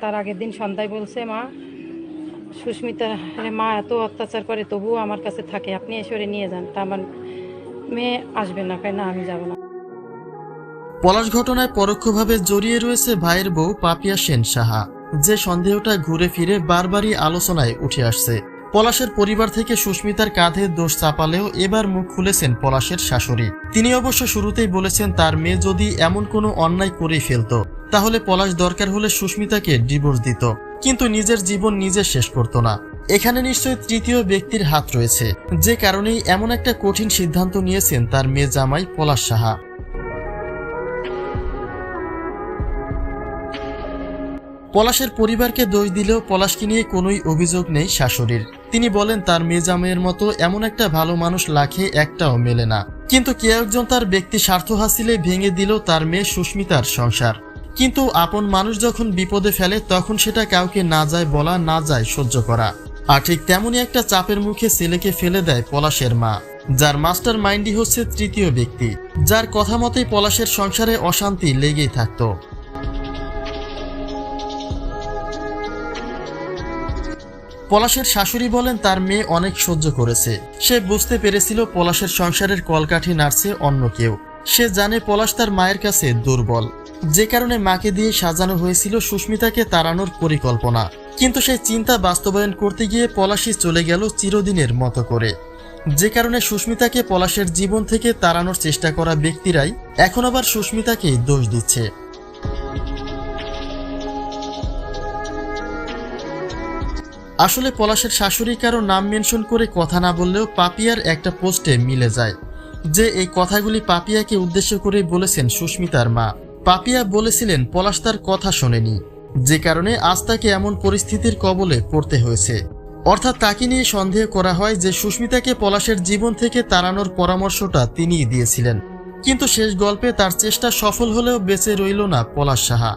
তার আগের দিন সন্ধ্যায় বলছে, মা সুস্মিতা মা এত অত্যাচার করে, তবুও আমার কাছে থাকে। আপনি এসরে নিয়ে যান। তা আমার মেয়ে আসবে না। কেন আমি যাব না। পলাশ ঘটনায় পরোক্ষভাবে জড়িয়ে রয়েছে ভাইয়ের বউ পাপিয়া সেন সাহা যে সন্দেহটা ঘুরে ফিরে বারবারই আলোচনায় উঠে আসছে। পলাশের পরিবার থেকে সুস্মিতার কাঁধে দোষ চাপালেও এবার মুখ খুলেছেন পলাশের শাশুড়ি। তিনি অবশ্য শুরুতেই বলেছেন, তার মেয়ে যদি এমন কোনো অন্যায় করেই ফেলতো, তাহলে পলাশ দরকার হলে সুস্মিতাকে ডিভোর্স দিত। কিন্তু নিজের জীবন নিজে শেষ করতো না। এখানে নিশ্চয়ই তৃতীয় ব্যক্তির হাত রয়েছে। যে কারণেই এমন একটা কঠিন সিদ্ধান্ত নিয়েছেন তার মেয়ে জামাই পলাশ সাহা। পলাশের পরিবারকে দোষ দিলেও পলাশকে নিয়ে কোনোই অভিযোগ নেই শাশুড়ির। তিনি বলেন, তার মেয়ে জামাইয়ের মতো এমন একটা ভালো মানুষ লাখে একটাও মেলে না। কিন্তু কে একজন তার ব্যক্তি স্বার্থ হাসিলে ভেঙে দিল তার মেয়ে সুস্মিতার সংসার। কিন্তু আপন মানুষ যখন বিপদে ফেলে, তখন সেটা কাউকে না যায় বলা, না যায় সহ্য করা। আর ঠিক তেমনই একটা চাপের মুখে ছেলেকে ফেলে দেয় পলাশের মা, যার মাস্টার মাইন্ডই হচ্ছে তৃতীয় ব্যক্তি, যার কথা মতেই পলাশের সংসারে অশান্তি লেগেই থাকতো। পলাশের শাশুড়ি বলেন, তার মেয়ে অনেক সহ্য করেছে। সে বুঝতে পেরেছিল পলাশের সংসারের কলকাঠি নাড়ছে অন্য কেউ। সে জানে পলাশ তার মায়ের কাছে দুর্বল। যে কারণে মাকে দিয়ে সাজানো হয়েছিল সুস্মিতাকে তাড়ানোর পরিকল্পনা। কিন্তু সেই চিন্তা বাস্তবায়ন করতে গিয়ে পলাশই চলে গেল চিরদিনের মতো করে। যে কারণে সুস্মিতাকে পলাশের জীবন থেকে তাড়ানোর চেষ্টা করা ব্যক্তিরাই এখন আবার সুস্মিতাকেই দোষ দিচ্ছে। আসলে পলাশের শাশুড়ি কারও নাম মেনশন করে কথা না বললেও পাপিয়ার একটা পোস্টে মিলে যায়, যে এই কথাগুলি পাপিয়াকে উদ্দেশ্য করে বলেছেন সুস্মিতার মা। পাপিয়া বলেছিলেন, পলাশ তার কথা শোনেনি, যে কারণে আজ তাকে এমন পরিস্থিতির কবলে পড়তে হয়েছে। অর্থাৎ তাকে নিয়ে সন্দেহ করা হয় যে সুস্মিতাকে পলাশের জীবন থেকে তাড়ানোর পরামর্শটা তিনিই দিয়েছিলেন। কিন্তু শেষ গল্পে তার চেষ্টা সফল হলেও বেঁচে রইল না পলাশ সাহা।